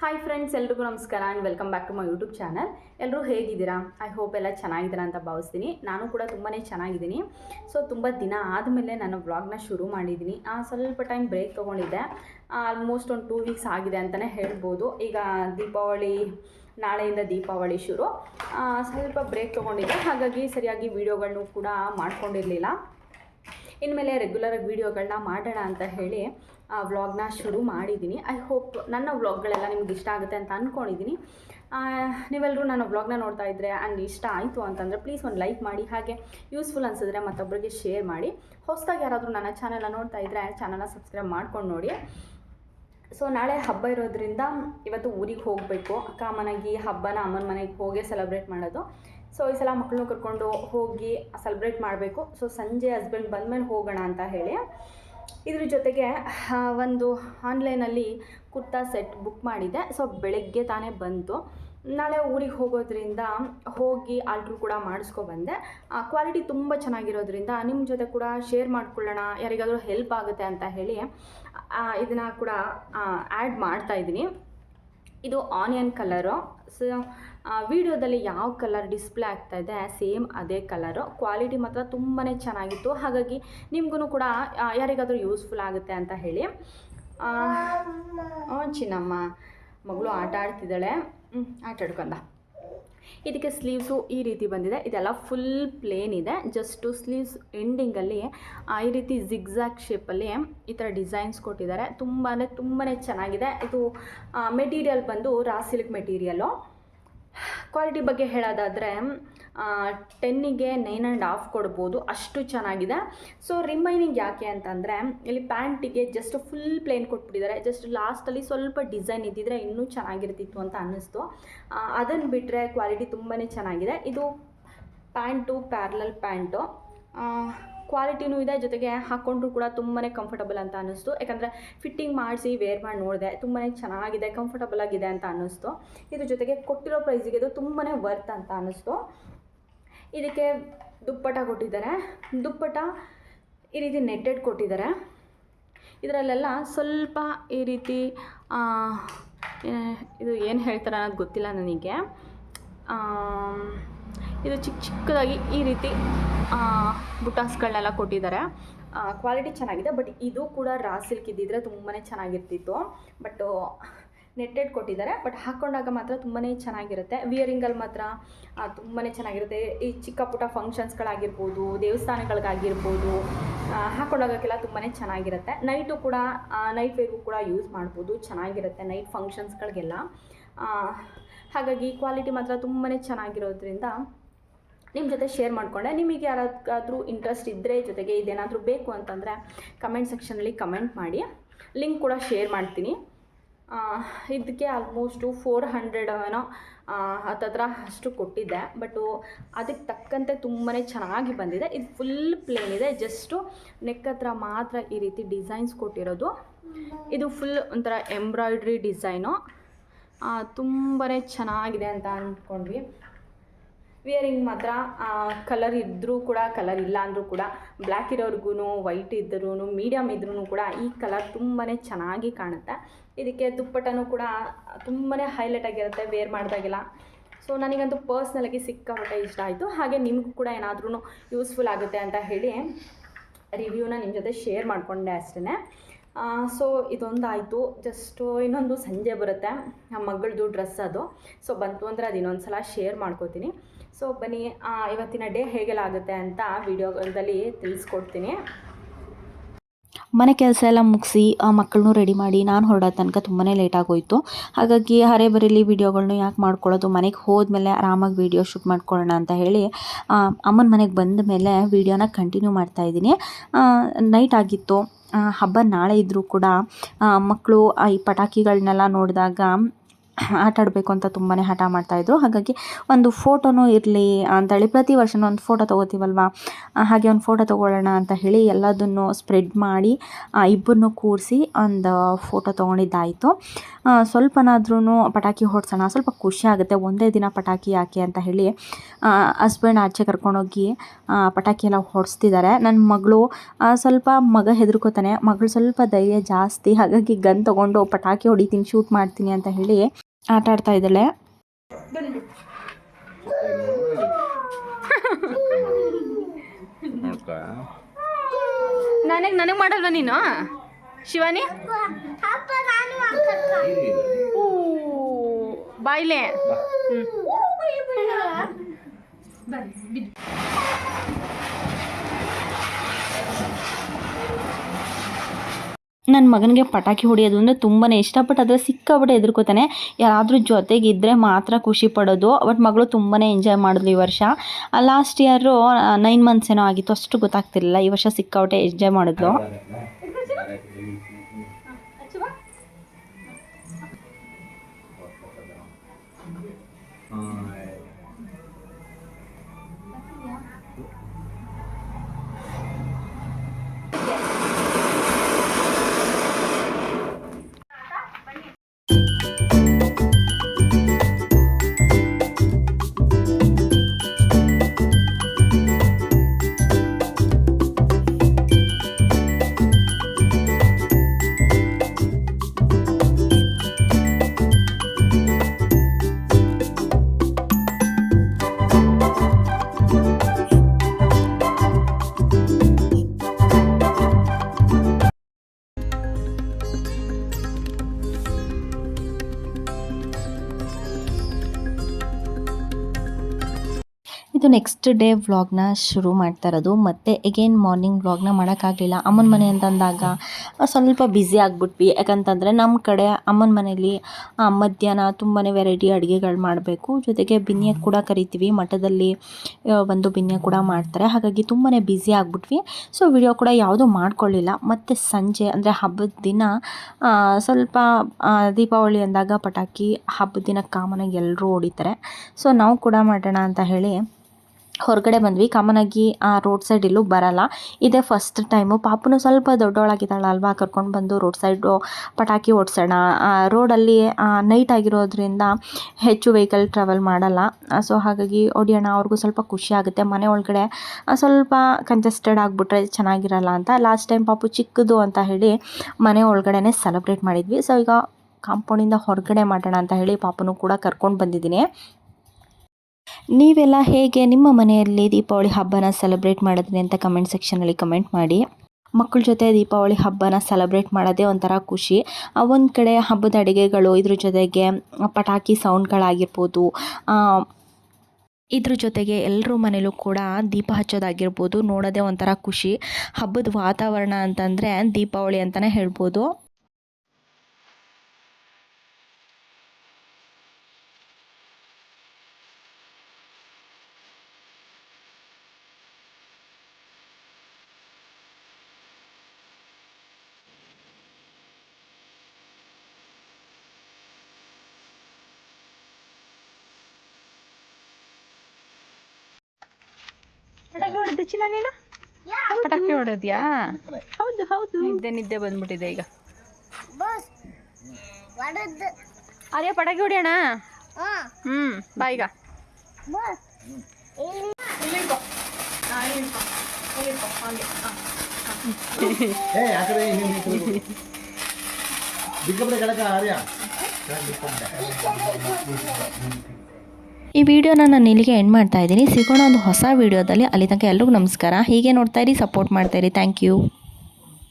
Hi friends ಎಲ್ರಿಗೂ ನಮಸ್ಕಾರ and welcome back to my YouTube channel ಎಲ್ಲರೂ ಹೇಗಿದ್ದೀರಾ? ಐ ಹೋಪ್ ಎಲ್ಲ ಚೆನ್ನಾಗಿದ್ದೀರಾ ಅಂತ ಭಾವಿಸ್ತೀನಿ. ನಾನು ಕೂಡ ತುಂಬಾ ಚೆನ್ನಾಗಿದ್ದೀನಿ. ಸೊ ತುಂಬ ದಿನ ಆದಮೇಲೆ ನಾನು ವ್ಲಾಗ್ನ ಶುರು ಮಾಡಿದ್ದೀನಿ. ಆ, ಸ್ವಲ್ಪ ಟೈಮ್ ಬ್ರೇಕ್ ತೊಗೊಂಡಿದ್ದೆ. ಆಲ್ಮೋಸ್ಟ್ ಒಂದು ಟೂ ವೀಕ್ಸ್ ಆಗಿದೆ ಅಂತಲೇ ಹೇಳ್ಬೋದು. ಈಗ ದೀಪಾವಳಿ ನಾಳೆಯಿಂದ ದೀಪಾವಳಿ ಶುರು. ಸ್ವಲ್ಪ ಬ್ರೇಕ್ ತೊಗೊಂಡಿದ್ದೆ. ಹಾಗಾಗಿ ಸರಿಯಾಗಿ ವೀಡಿಯೋಗಳನ್ನು ಕೂಡ ಮಾಡ್ಕೊಂಡಿರಲಿಲ್ಲ. ಇನ್ಮೇಲೆ ರೆಗ್ಯುಲರಾಗಿ ವೀಡಿಯೋಗಳನ್ನ ಮಾಡೋಣ ಅಂತ ಹೇಳಿ ವ್ಲಾಗ್ನ ಶುರು ಮಾಡಿದ್ದೀನಿ ಐ ಹೋಪ್ ನನ್ನ ವ್ಲಾಗ್ಗಳೆಲ್ಲ ನಿಮ್ಗೆ ಇಷ್ಟ ಆಗುತ್ತೆ ಅಂತ ಅಂದ್ಕೊಂಡಿದ್ದೀನಿ ನೀವೆಲ್ಲರೂ ನನ್ನ ವ್ಲಾಗ್ನ ನೋಡ್ತಾ ಇದ್ದರೆ ಆ್ಯಂಡ್ ಇಷ್ಟ ಆಯಿತು ಅಂತಂದರೆ ಪ್ಲೀಸ್ ಒಂದು ಲೈಕ್ ಮಾಡಿ, ಹಾಗೆ ಯೂಸ್ಫುಲ್ ಅನಿಸಿದ್ರೆ ಮತ್ತೊಬ್ಬರಿಗೆ ಶೇರ್ ಮಾಡಿ. ಹೊಸದಾಗಿ ಯಾರಾದರೂ ನನ್ನ ಚಾನಲ್ನ ನೋಡ್ತಾ ಇದ್ದರೆ ಚಾನಲ್ನ ಸಬ್ಸ್ಕ್ರೈಬ್ ಮಾಡ್ಕೊಂಡು ನೋಡಿ. ಸೊ ನಾಳೆ ಹಬ್ಬ ಇರೋದ್ರಿಂದ ಇವತ್ತು ಊರಿಗೆ ಹೋಗಬೇಕು. ಕಾಮನಾಗಿ ಹಬ್ಬನ ಅಮ್ಮನ ಮನೆಗೆ ಹೋಗಿ ಸೆಲೆಬ್ರೇಟ್ ಮಾಡೋದು. ಸೊ ಈ ಸಲ ಮಕ್ಕಳನ್ನ ಕರ್ಕೊಂಡು ಹೋಗಿ ಸೆಲೆಬ್ರೇಟ್ ಮಾಡಬೇಕು. ಸೊ ಸಂಜೆ ಹಸ್ಬೆಂಡ್ ಬಂದಮೇಲೆ ಹೋಗೋಣ ಅಂತ ಹೇಳಿ. ಇದ್ರ ಜೊತೆಗೆ ಒಂದು ಆನ್ಲೈನಲ್ಲಿ ಕುರ್ತಾ ಸೆಟ್ ಬುಕ್ ಮಾಡಿದ್ದೆ ಸೊ ಬೆಳಗ್ಗೆ ತಾನೇ ಬಂತು. ನಾಳೆ ಊರಿಗೆ ಹೋಗೋದ್ರಿಂದ ಹೋಗಿ ಆಲ್ಟ್ರು ಕೂಡ ಮಾಡಿಸ್ಕೊ ಬಂದೆ. ಕ್ವಾಲಿಟಿ ತುಂಬ ಚೆನ್ನಾಗಿರೋದ್ರಿಂದ ನಿಮ್ಮ ಜೊತೆ ಕೂಡ ಶೇರ್ ಮಾಡ್ಕೊಳ್ಳೋಣ ಯಾರಿಗಾದರೂ ಹೆಲ್ಪ್ ಆಗುತ್ತೆ ಅಂತ ಹೇಳಿ ಇದನ್ನು ಕೂಡ ಆ್ಯಡ್ ಮಾಡ್ತಾ ಇದ್ದೀನಿ. ಇದು ಆನಿಯನ್ ಕಲರು ಸೊ ವಿಡಿಯೋದಲ್ಲಿ ಯಾವ ಕಲರ್ ಡಿಸ್ಪ್ಲೇ ಆಗ್ತಾ ಇದೆ ಸೇಮ್ ಅದೇ ಕಲರು ಕ್ವಾಲಿಟಿ ಮಾತ್ರ ತುಂಬಾ ಚೆನ್ನಾಗಿತ್ತು. ಹಾಗಾಗಿ ನಿಮಗೂ ಕೂಡ ಯಾರಿಗಾದರೂ ಯೂಸ್ಫುಲ್ ಆಗುತ್ತೆ ಅಂತ ಹೇಳಿ. ಚಿನ್ನಮ್ಮ. ಮಗಳು ಆಟ ಆಡ್ತಿದ್ದಾಳೆ. ಹ್ಮ್, ಆಟ ಆಡ್ಕೊಂಡ ಇದಕ್ಕೆ ಸ್ಲೀವ್ಸು ಈ ರೀತಿ ಬಂದಿದೆ. ಇದೆಲ್ಲ ಫುಲ್ ಪ್ಲೇನ್ ಇದೆ. ಜಸ್ಟು ಸ್ಲೀವ್ಸ್ ಎಂಡಿಂಗಲ್ಲಿ ಈ ರೀತಿ ಜಿಗ್ಸಾಕ್ ಶೇಪಲ್ಲಿ ಈ ಥರ ಡಿಸೈನ್ಸ್ ಕೊಟ್ಟಿದ್ದಾರೆ. ತುಂಬಾ ತುಂಬಾ ಚೆನ್ನಾಗಿದೆ. ಇದು ಮೆಟೀರಿಯಲ್ ಬಂದು ರಾ ಸಿಲ್ಕ್ ಮೆಟೀರಿಯಲ್ಲು ಕ್ವಾಲಿಟಿ ಬಗ್ಗೆ ಹೇಳೋದಾದರೆ ಟೆನ್ನಿಗೆ ನೈನ್ ಆ್ಯಂಡ್ ಹಾಫ್ ಕೊಡ್ಬೋದು, ಅಷ್ಟು ಚೆನ್ನಾಗಿದೆ. ಸೊ ರಿಮೈನಿಂಗ್ ಯಾಕೆ ಅಂತಂದರೆ, ಇಲ್ಲಿ ಪ್ಯಾಂಟಿಗೆ ಜಸ್ಟ್ ಫುಲ್ ಪ್ಲೇನ್ ಕೊಟ್ಬಿಟ್ಟಿದ್ದಾರೆ. ಜಸ್ಟ್ ಲಾಸ್ಟಲ್ಲಿ ಸ್ವಲ್ಪ ಡಿಸೈನ್ ಇದ್ದಿದ್ರೆ ಇನ್ನೂ ಚೆನ್ನಾಗಿರ್ತಿತ್ತು ಅಂತ ಅನ್ನಿಸ್ತು. ಅದನ್ನು ಬಿಟ್ಟರೆ ಕ್ವಾಲಿಟಿ ತುಂಬಾ ಚೆನ್ನಾಗಿದೆ. ಇದು ಪ್ಯಾಂಟು ಪ್ಯಾರ್ಲಲ್ ಪ್ಯಾಂಟು ಕ್ವಾಲಿಟಿನೂ ಇದೆ, ಜೊತೆಗೆ ಹಾಕ್ಕೊಂಡ್ರು ಕೂಡ ತುಂಬಾ ಕಂಫರ್ಟಬಲ್ ಅಂತ ಅನ್ನಿಸ್ತು. ಯಾಕಂದರೆ ಫಿಟ್ಟಿಂಗ್ ಮಾಡಿಸಿ ವೇರ್ ಮಾಡಿ ನೋಡಿದೆ ತುಂಬಾ ಚೆನ್ನಾಗಿದೆ ಕಂಫರ್ಟಬಲ್ ಆಗಿದೆ ಅಂತ ಅನ್ನಿಸ್ತು. ಇದ್ರ ಜೊತೆಗೆ ಕೊಟ್ಟಿರೋ ಪ್ರೈಸಿಗೆ ಇದು ತುಂಬಾ ವರ್ತ್ ಅಂತ ಅನ್ನಿಸ್ತು. ಇದಕ್ಕೆ ದುಪ್ಪಟ ಕೊಟ್ಟಿದ್ದಾರೆ. ದುಪ್ಪಟ ಈ ರೀತಿ ನೆಟ್ಟೆಡ್ ಕೊಟ್ಟಿದ್ದಾರೆ. ಇದರಲ್ಲೆಲ್ಲ ಸ್ವಲ್ಪ ಈ ರೀತಿ ಇದು ಏನು ಹೇಳ್ತಾರೆ ಅನ್ನೋದು ಗೊತ್ತಿಲ್ಲ ನನಗೆ. ಇದು ಚಿಕ್ಕ ಚಿಕ್ಕದಾಗಿ ಈ ರೀತಿ ಬುಟಾಸ್ಗಳನ್ನೆಲ್ಲ ಕೊಟ್ಟಿದ್ದಾರೆ. ಕ್ವಾಲಿಟಿ ಚೆನ್ನಾಗಿದೆ, ಬಟ್ ಇದು ಕೂಡ ರಾ ಸಿಲ್ಕ್ ಇದ್ದಿದ್ರೆ ತುಂಬಾ ಚೆನ್ನಾಗಿರ್ತಿತ್ತು. ಬಟ್, ನೆಟ್ಟೆಡ್ ಕೊಟ್ಟಿದ್ದಾರೆ, ಬಟ್ ಹಾಕ್ಕೊಂಡಾಗ ಮಾತ್ರ ತುಂಬಾ ಚೆನ್ನಾಗಿರುತ್ತೆ. ವಿಯರಿಂಗಲ್ಲಿ ಮಾತ್ರ ತುಂಬಾ ಚೆನ್ನಾಗಿರುತ್ತೆ. ಈ ಚಿಕ್ಕ ಪುಟ್ಟ ಫಂಕ್ಷನ್ಸ್ಗಳಾಗಿರ್ಬೋದು, ದೇವಸ್ಥಾನಗಳಿಗಾಗಿರ್ಬೋದು ಹಾಕ್ಕೊಂಡೋಗೋಕ್ಕೆಲ್ಲ ತುಂಬಾ ಚೆನ್ನಾಗಿರುತ್ತೆ. ನೈಟು ಕೂಡ ನೈಟ್ ವೇರ್ಗೂ ಕೂಡ ಯೂಸ್ ಮಾಡ್ಬೋದು, ಚೆನ್ನಾಗಿರುತ್ತೆ ನೈಟ್ ಫಂಕ್ಷನ್ಸ್ಗಳಿಗೆಲ್ಲ. ಹಾಗಾಗಿ ಕ್ವಾಲಿಟಿ ಮಾತ್ರ ತುಂಬಾ ಚೆನ್ನಾಗಿರೋದ್ರಿಂದ ನಿಮ್ಮ ಜೊತೆ ಶೇರ್ ಮಾಡಿಕೊಂಡೆ. ನಿಮಗೆ ಯಾರಾದ್ರೂ ಇಂಟ್ರೆಸ್ಟ್ ಇದ್ದರೆ ಜೊತೆಗೆ ಇದೇನಾದರೂ ಬೇಕು ಅಂತಂದರೆ ಕಮೆಂಟ್ ಸೆಕ್ಷನಲ್ಲಿ ಕಮೆಂಟ್ ಮಾಡಿ. ಲಿಂಕ್ ಕೂಡ ಶೇರ್ ಮಾಡ್ತೀನಿ. ಇದಕ್ಕೆ ಆಲ್ಮೋಸ್ಟು ಫೋರ್ ಹಂಡ್ರೆಡ್ ಏನೋ ಹತ್ತತ್ರ ಅಷ್ಟು ಕೊಟ್ಟಿದ್ದೆ. ಬಟ್ಟು ಅದಕ್ಕೆ ತಕ್ಕಂತೆ ತುಂಬಾ ಚೆನ್ನಾಗಿ ಬಂದಿದೆ. ಇದು ಫುಲ್ ಪ್ಲೇನ್ ಇದೆ. ಜಸ್ಟು ನೆಕ್ ಹತ್ರ ಮಾತ್ರ ಈ ರೀತಿ ಡಿಸೈನ್ಸ್ ಕೊಟ್ಟಿರೋದು. ಇದು ಫುಲ್ ಒಂಥರ ಎಂಬ್ರಾಯ್ಡ್ರಿ ಡಿಸೈನು ತುಂಬಾ ಚೆನ್ನಾಗಿದೆ ಅಂತ ಅಂದ್ಕೊಂಡ್ವಿ ವಿಯರಿಂಗ್ ಮಾತ್ರ ಕಲರ್ ಇದ್ದರೂ ಕೂಡ ಕಲರ್ ಇಲ್ಲ ಅಂದರೂ ಕೂಡ ಬ್ಲ್ಯಾಕ್ ಇರೋರ್ಗು ವೈಟ್ ಇದ್ರೂ ಮೀಡಿಯಮ್ ಇದ್ರೂ ಕೂಡ ಈ ಕಲರ್ ತುಂಬಾ ಚೆನ್ನಾಗಿ ಕಾಣುತ್ತೆ. ಇದಕ್ಕೆ ದುಪ್ಪಟ್ಟನೂ ಕೂಡ ತುಂಬಾ ಹೈಲೈಟ್ ಆಗಿರುತ್ತೆ ವೇರ್ ಮಾಡಿದಾಗೆಲ್ಲ. ಸೊ ನನಗಂತೂ ಪರ್ಸ್ನಲಾಗಿ ಸಿಕ್ಕಾಪಟ್ಟೆ ಇಷ್ಟ ಆಯಿತು. ಹಾಗೆ ನಿಮಗೂ ಕೂಡ ಏನಾದ್ರೂ ಯೂಸ್ಫುಲ್ ಆಗುತ್ತೆ ಅಂತ ಹೇಳಿ ರಿವ್ಯೂನ ನಿಮ್ಮ ಜೊತೆ ಶೇರ್ ಮಾಡಿಕೊಂಡೆ ಅಷ್ಟೇ ಸೊ ಇದೊಂದಾಯಿತು. ಜಸ್ಟು ಇನ್ನೊಂದು ಸಂಜೆ ಬರುತ್ತೆ. ನಮ್ಮ ಮಗಳದು ಡ್ರೆಸ್ ಅದು. ಸೊ ಬಂತು ಅಂದರೆ ಅದು ಇನ್ನೊಂದು ಸಲ ಶೇರ್ ಮಾಡ್ಕೋತೀನಿ. ಸೊ ಬನ್ನಿ ಇವತ್ತಿನ ಡೇ ಹೇಗೆಲ್ಲ ಆಗುತ್ತೆ ಅಂತ ವಿಡಿಯೋದಲ್ಲಿ ತಿಳಿಸ್ಕೊಡ್ತೀನಿ. ಮನೆ ಕೆಲಸ ಎಲ್ಲ ಮುಗಿಸಿ ಮಕ್ಕಳನ್ನೂ ರೆಡಿ ಮಾಡಿ ನಾನು ಹೊರಡೋ ತನಕ ತುಂಬಾ ಲೇಟ್ ಆಗೋಯಿತು. ಹಾಗಾಗಿ ಹರೆ ಬರೀಲಿ ಯಾಕೆ ಮಾಡ್ಕೊಳ್ಳೋದು, ಮನೆಗೆ ಹೋದ್ಮೇಲೆ ಆರಾಮಾಗಿ ವೀಡಿಯೋ ಶೂಟ್ ಮಾಡ್ಕೊಳ್ಳೋಣ ಅಂತ ಹೇಳಿ ಅಮ್ಮನ ಮನೆಗೆ ಬಂದ ಮೇಲೆ ವೀಡಿಯೋನ ಕಂಟಿನ್ಯೂ ಮಾಡ್ತಾಯಿದ್ದೀನಿ ನೈಟ್ ಆಗಿತ್ತು ಹಬ್ಬ ನಾಳೆ ಇದ್ದರೂ ಕೂಡ ಮಕ್ಕಳು ಈ ಪಟಾಕಿಗಳನ್ನೆಲ್ಲ ನೋಡಿದಾಗ ಆಟ ಆಡಬೇಕು ಅಂತ ತುಂಬಾ ಹಠ ಮಾಡ್ತಾಯಿದ್ರು ಹಾಗಾಗಿ ಒಂದು ಫೋಟೋನೂ ಇರಲಿ ಅಂತೇಳಿ ಪ್ರತಿ ವರ್ಷವೂ ಒಂದು ಫೋಟೋ ತೊಗೋತೀವಲ್ವ? ಹಾಗೆ ಒಂದು ಫೋಟೋ ತೊಗೊಳ್ಳೋಣ ಅಂತ ಹೇಳಿ ಎಲ್ಲದನ್ನು ಸ್ಪ್ರೆಡ್ ಮಾಡಿ ಇಬ್ಬರನ್ನೂ ಕೂರಿಸಿ ಒಂದು ಫೋಟೋ ತೊಗೊಂಡಿದ್ದಾಯಿತು. ಸ್ವಲ್ಪನಾದ್ರೂ ಪಟಾಕಿ ಹೊಡ್ಸೋಣ, ಸ್ವಲ್ಪ ಖುಷಿ ಆಗುತ್ತೆ, ಒಂದೇ ದಿನ ಪಟಾಕಿ ಯಾಕೆ ಅಂತ ಹೇಳಿ ಹಸ್ಬೆಂಡ್ ಆಚೆ ಕರ್ಕೊಂಡೋಗಿ ಪಟಾಕಿ ಎಲ್ಲ ಹೊಡೆಸ್ತಿದ್ದಾರೆ. ನನ್ನ ಮಗಳು ಸ್ವಲ್ಪ ಮಗ ಹೆದರ್ಕೋತಾನೆ, ಮಗಳು ಸ್ವಲ್ಪ ಧೈರ್ಯ ಜಾಸ್ತಿ, ಹಾಗಾಗಿ ಗನ್ ತೊಗೊಂಡು ಪಟಾಕಿ ಹೊಡಿತೀನಿ, ಶೂಟ್ ಮಾಡ್ತೀನಿ ಅಂತ ಹೇಳಿ ಆಟ ಆಡ್ತಾ ಇದ್ದಾಳೆ. ನನಗೆ ನನಗೆ ಮಾಡಲ್ವ ನೀನು? ಶಿವಾನಿ? ಬಾಯ್ಲೆ ಹ್ಞೂ ನನ್ನ ಮಗನಿಗೆ ಪಟಾಕಿ ಹೊಡೆಯೋದು ಅಂದರೆ ತುಂಬಾ ಇಷ್ಟಪಟ್ಟು ಅದರ ಸಿಕ್ಕಾಪಟ್ಟೆ ಹೆದರ್ಕೋತಾನೆ. ಯಾರಾದರೂ ಜೊತೆಗಿದ್ದರೆ ಮಾತ್ರ ಖುಷಿ ಪಡೋದು, ಬಟ್ ಮಗಳು ತುಂಬಾ ಎಂಜಾಯ್ ಮಾಡಿದ್ಲು ಈ ವರ್ಷ. ಲಾಸ್ಟ್ ಇಯರು ನೈನ್ ಮಂತ್ಸ್ ಏನೋ ಆಗಿತ್ತು, ಅಷ್ಟು ಗೊತ್ತಾಗ್ತಿರಲಿಲ್ಲ. ಈ ವರ್ಷ ಸಿಕ್ಕಾಬಿಟ್ಟೆ ಎಂಜಾಯ್ ಮಾಡಿದ್ಲು. ನೆಕ್ಸ್ಟ್ ಡೇ ವ್ಲಾಗ್ನ ಶುರು ಮಾಡ್ತಾ ಇರೋದು. ಮತ್ತು ಎಗೇನ್ ಮಾರ್ನಿಂಗ್ ವ್ಲಾಗ್ನ ಮಾಡೋಕ್ಕಾಗಲಿಲ್ಲ ಅಮ್ಮನ ಮನೆ ಅಂತಂದಾಗ ಸ್ವಲ್ಪ ಬ್ಯುಸಿ ಆಗಿಬಿಟ್ವಿ. ಯಾಕಂತಂದರೆ ನಮ್ಮ ಕಡೆ ಅಮ್ಮನ ಮನೇಲಿ ಆ, ಮಧ್ಯಾಹ್ನ ತುಂಬಾ ವೆರೈಟಿ ಅಡುಗೆಗಳು ಮಾಡಬೇಕು. ಜೊತೆಗೆ ಬಿನ್ಯ ಕೂಡ ಕರಿತೀವಿ. ಮಠದಲ್ಲಿ ಒಂದು ಬಿನ್ಯ ಕೂಡ ಮಾಡ್ತಾರೆ. ಹಾಗಾಗಿ ತುಂಬಾ ಬ್ಯುಸಿ ಆಗಿಬಿಟ್ವಿ. ಸೊ ವಿಡಿಯೋ ಕೂಡ ಯಾವುದೂ ಮಾಡ್ಕೊಳ್ಳಿಲ್ಲ. ಮತ್ತು ಸಂಜೆ ಅಂದರೆ ಹಬ್ಬದ ದಿನ ಸ್ವಲ್ಪ ದೀಪಾವಳಿ ಅಂದಾಗ ಪಟಾಕಿ ಹಬ್ಬದ ದಿನ ಕಾಮನಾಗಿ ಎಲ್ಲರೂ ಹೊಡಿತಾರೆ. ಸೊ ನಾವು ಕೂಡ ಮಾಡೋಣ ಅಂತ ಹೇಳಿ ಹೊರಗಡೆ ಬಂದ್ವಿ. ಕಾಮನಾಗಿ ಆ ರೋಡ್ ಸೈಡ್ ಇಲ್ಲೂ ಬರಲ್ಲ. ಇದೇ ಫಸ್ಟ್ ಟೈಮು ಪಾಪುನು ಸ್ವಲ್ಪ ದೊಡ್ಡವಳಾಗಿದ್ದಾಳಲ್ವಾ? ಕರ್ಕೊಂಡು ಬಂದು ರೋಡ್ ಸೈಡು ಪಟಾಕಿ ಓಡಿಸೋಣ. ರೋಡಲ್ಲಿ ನೈಟ್ ಆಗಿರೋದ್ರಿಂದ ಹೆಚ್ಚು ವೆಹಿಕಲ್ ಟ್ರಾವೆಲ್ ಮಾಡಲ್ಲ. ಸೊ ಹಾಗಾಗಿ ಹೊಡಿಯೋಣ ಅವ್ರಿಗೂ ಸ್ವಲ್ಪ ಖುಷಿ ಆಗುತ್ತೆ. ಮನೆ ಒಳಗಡೆ ಸ್ವಲ್ಪ ಕಂಜೆಸ್ಟೆಡ್ ಆಗಿಬಿಟ್ರೆ ಚೆನ್ನಾಗಿರಲ್ಲ ಅಂತ. ಲಾಸ್ಟ್ ಟೈಮ್ ಪಾಪು ಚಿಕ್ಕದು ಅಂತ ಹೇಳಿ ಮನೆ ಒಳಗಡೆ ಸೆಲೆಬ್ರೇಟ್ ಮಾಡಿದ್ವಿ. ಸೊ ಈಗ ಕಾಂಪೌಂಡಿಂದ ಹೊರಗಡೆ ಮಾಡೋಣ ಅಂತ ಹೇಳಿ ಪಾಪನು ಕೂಡ ಕರ್ಕೊಂಡು ಬಂದಿದ್ದೀನಿ. ನೀವೆಲ್ಲ ಹೇಗೆ ನಿಮ್ಮ ಮನೆಯಲ್ಲಿ ದೀಪಾವಳಿ ಹಬ್ಬನ ಸೆಲೆಬ್ರೇಟ್ ಮಾಡಿದ್ರಿ ಅಂತ ಕಮೆಂಟ್ ಸೆಕ್ಷನಲ್ಲಿ ಕಮೆಂಟ್ ಮಾಡಿ. ಮಕ್ಕಳ ಜೊತೆ ದೀಪಾವಳಿ ಹಬ್ಬನ ಸೆಲೆಬ್ರೇಟ್ ಮಾಡೋದೇ ಒಂಥರ ಖುಷಿ. ಒಂದು ಕಡೆ ಹಬ್ಬದ ಅಡುಗೆಗಳು, ಇದ್ರ ಜೊತೆಗೆ ಪಟಾಕಿ ಸೌಂಡ್ಗಳಾಗಿರ್ಬೋದು ಇದ್ರ ಜೊತೆಗೆ ಎಲ್ಲರೂ ಮನೇಲೂ ಕೂಡ ದೀಪ ಹಚ್ಚೋದಾಗಿರ್ಬೋದು, ನೋಡೋದೇ ಒಂಥರ ಖುಷಿ. ಹಬ್ಬದ ವಾತಾವರಣ ಅಂತಂದರೆ ದೀಪಾವಳಿ ಅಂತಲೇ ಹೇಳ್ಬೋದು. ಚಿನ್ನ ನೀನು? ಪಟಾಕಿ ಹೊಡೆದ್ಯಾ? ಹೌದು ಹೌದು. ನಿದ್ದೆ ನಿದ್ದೆ ಬಂದ್ಬಿಟ್ಟಿದೆ ಈಗ. ಅದೇ ಪಟಾಕಿ ಹೊಡಿಯೋಣ? ಹ್ಞೂ ಬಾ ಈಗ. ಏ ಕಡಕ ಆರ್ಯ. ಆರ್ಯ ಈ ವಿಡಿಯೋನ ನಾನು ಇಲ್ಲಿಗೆ ಎಂಡ್ ಮಾಡ್ತಾ ಇದ್ದೀನಿ. ಸಿಗೋಣ ಒಂದು ಹೊಸ ವಿಡಿಯೋದಲ್ಲಿ. ಅಲ್ಲಿ ತನಕ ಎಲ್ಲರಿಗೂ ನಮಸ್ಕಾರ. ಹೀಗೆ ನೋಡ್ತಾ ಇರಿ ಸಪೋರ್ಟ್ ಮಾಡ್ತಾ ಇರಿ. Thank you